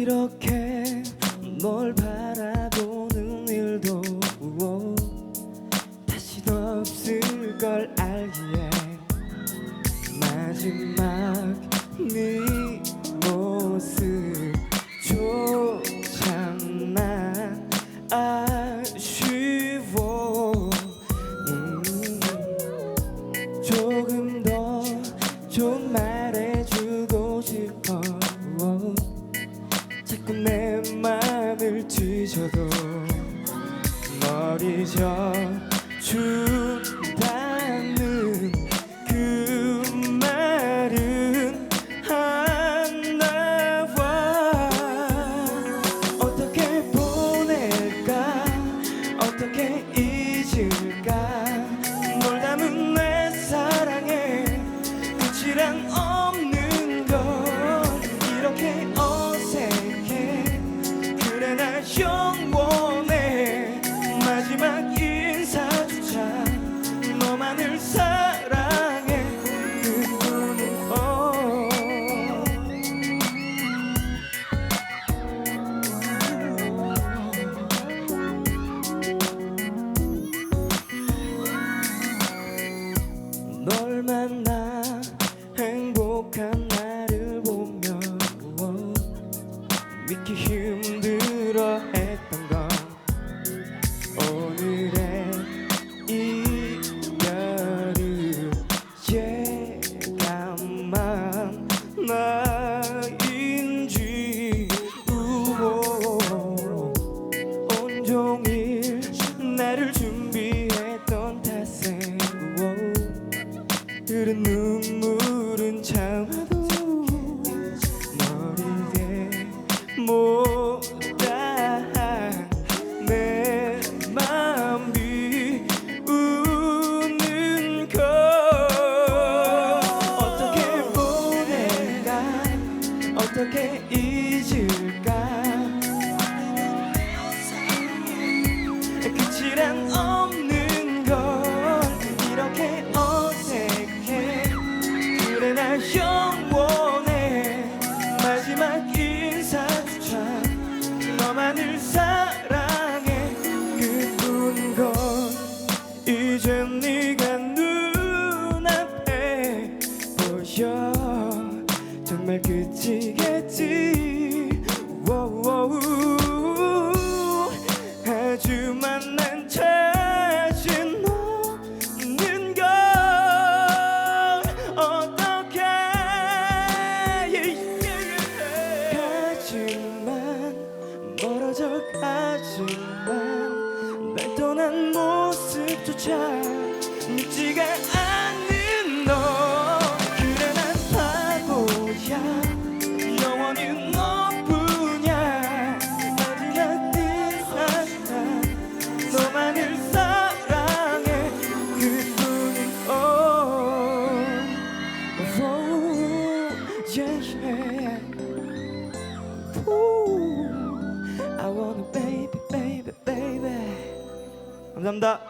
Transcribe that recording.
이렇게 널 바라보는 일도 다시 없을 걸 알기에 마지막 네 뒤져도 널 잊어준다는 그 말은 안 나와 어떻게 보낼까? 어떻게 잊을까? 널 담은 내 사랑에 끝이란 없는 믿기 잊을까? 끝이란 없는 걸 이렇게 어색해. 그래 나 영원해. 마지막 인사조차 너만을 사랑해. 그뿐인 건 이제 네가 눈앞에 보여. 정말 끝이 가지만 날 떠난 모습조차 믿지가 않는 Wanna baby baby baby 감사합니다